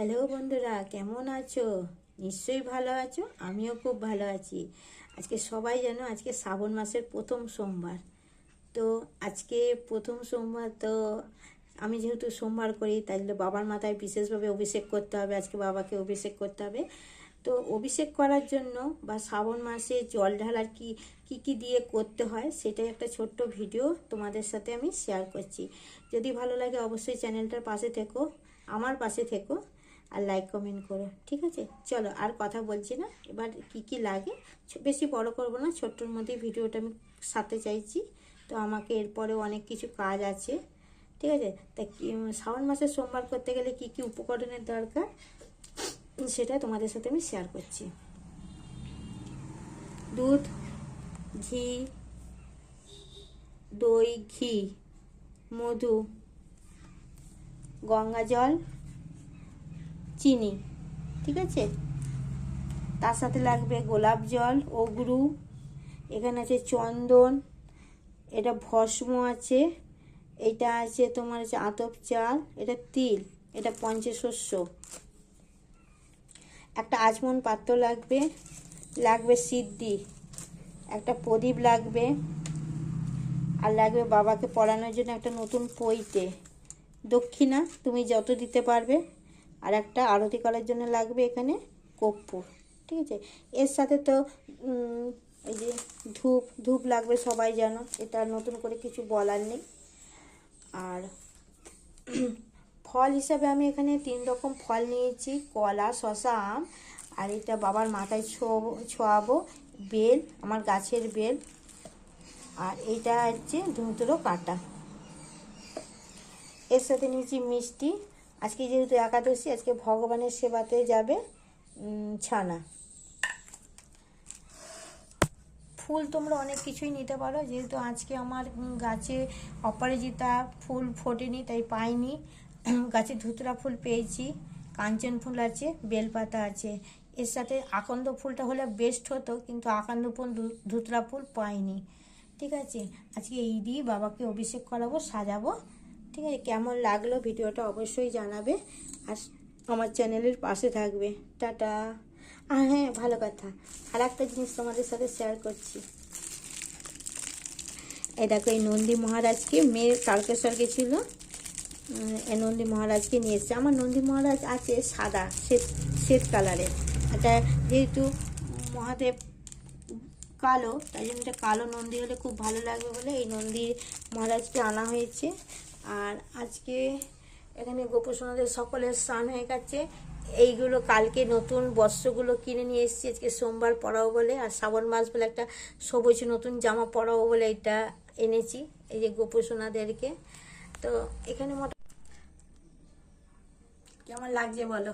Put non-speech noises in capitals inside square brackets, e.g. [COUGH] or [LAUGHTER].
Hello বন্ধুরা, কেমন আছো? নিশ্চয়ই ভালো আছো, আমিও খুব ভালো আছি। আজকে সবাই জানো, আজকে শ্রাবণ মাসের প্রথম সোমবার। তো আজকে প্রথম সোমবার তো আমি যেহেতু সোমবার করি, তাই জন্য বাবার মাথায় বিশেষভাবে অভিষেক করতে হবে, আজকে বাবাকে অভিষেক করতে হবে। তো অভিষেক করার জন্য বা শ্রাবণ মাসে জল ঢালার কি কি কি দিয়ে করতে হয়, সেটাই একটা ছোট্ট ভিডিও তোমাদের সাথে আমি শেয়ার করছি। যদি ভালো লাগে অবশ্যই চ্যানেলটার পাশে থেকো, আমার পাশে থেকো। আর লাইক কমেন্ট করো, ঠিক আছে? চলো, আর কথা বলছি না। এবার কি কি লাগে? বেশি বড় করব না, ছোট্টর মধ্যেই ভিডিওটা আমি সাথে চাইছি। তো আমাকে এরপরেও অনেক কিছু কাজ আছে, ঠিক আছে? তা শ্রাবণ মাসে সোমবার করতে গেলে কি কি উপকরণের দরকার? সেটা তোমাদের সাথে আমি শেয়ার করছি। দুধ, ঘি, দই, ঘি, মধু, গঙ্গা জল চিনি, ঠিক আছে? তার সাথে লাগবে গোলাপ জল, অগরু, এখানে আছে চন্দন, এটা ভস্ম আছে, এটা আছে তোমার হচ্ছে আতপ চাল, এটা তিল, এটা পঞ্চশস্য। একটা আচমন পাত্র লাগবে লাগবে সিদ্ধি, একটা প্রদীপ লাগবে, আর লাগবে বাবাকে পড়ানোর জন্য একটা নতুন পইতে। দক্ষিণা, তুমি যত দিতে পারবে আর একটা আরতি করার জন্য লাগবে এখানে কর্পূর, ঠিক আছে? এর সাথে তো এই যে ধূপ ধূপ লাগবে সবাই জানো এটা নতুন করে কিছু বলার নেই। আর [CLEARS THROAT] ফল হিসাবে আমি এখানে তিন রকম ফল নিয়েছি, কলা শশা আম, আর এটা বাবার মাথায় ছোয়াবো, বেল, আমার গাছের বেল, আর এইটা হচ্ছে ধুতরো কাটা এর সাথে নিয়েছি মিষ্টি আজকে যেহেতু একাদশী, আজকে ভগবানের সেবাতে যাবে ছানা। ফুল তোমরা অনেক কিছুই নিতে পারো, যেহেতু আজকে আমার গাছে অপরাজিতা ফুল ফোটেনি, তাই পাইনি। গাছে ধুতরা ফুল পেয়েছি, কাঞ্চন ফুল আছে, বেলপাতা আছে। এর সাথে আকন্দ ফুলটা হলে বেস্ট হতো, কিন্তু আকন্দ ফুল ধুতরা ফুল পাইনি। ঠিক আছে? আজকে এই দিয়ে বাবাকে অভিষেক করাবো, সাজাবো। ঠিক আছে, কেমন লাগল ভিডিওটা অবশ্যই জানাবে আর আমার চ্যানেলের পাশে থাকবে। টাটা। আর হ্যাঁ ভালো কথা। আর একটা জিনিস তোমাদের সাথে শেয়ার করছি। এই দেখো, এই নন্দী মহারাজকে মেয়ের তারকেশ্বর গেছিল এই নন্দী মহারাজকে নিয়ে এসছে। আমার নন্দী মহারাজ আছে সাদা শ্বেত শ্বেত কালারের। এটা যেহেতু মহাদেব কালো, তাই জন্য কালো নন্দী হলে খুব ভালো লাগবে বলে এই নন্দী মহারাজকে আনা হয়েছে। আর আজকে এখানে গোপসোনাদের সকলের স্নান হয়ে গেছে। এইগুলো কালকে নতুন বস্ত্রগুলো কিনে নিয়ে এসেছি। আজকে সোমবার পরাবো বলে, আর শ্রাবণ মাস বলে একটা সবুজ নতুন জামা পরাবো বলে এটা এনেছি, এই যে গোপসোনাদেরকে তো এখানে মোটা কেমন লাগছে বলো?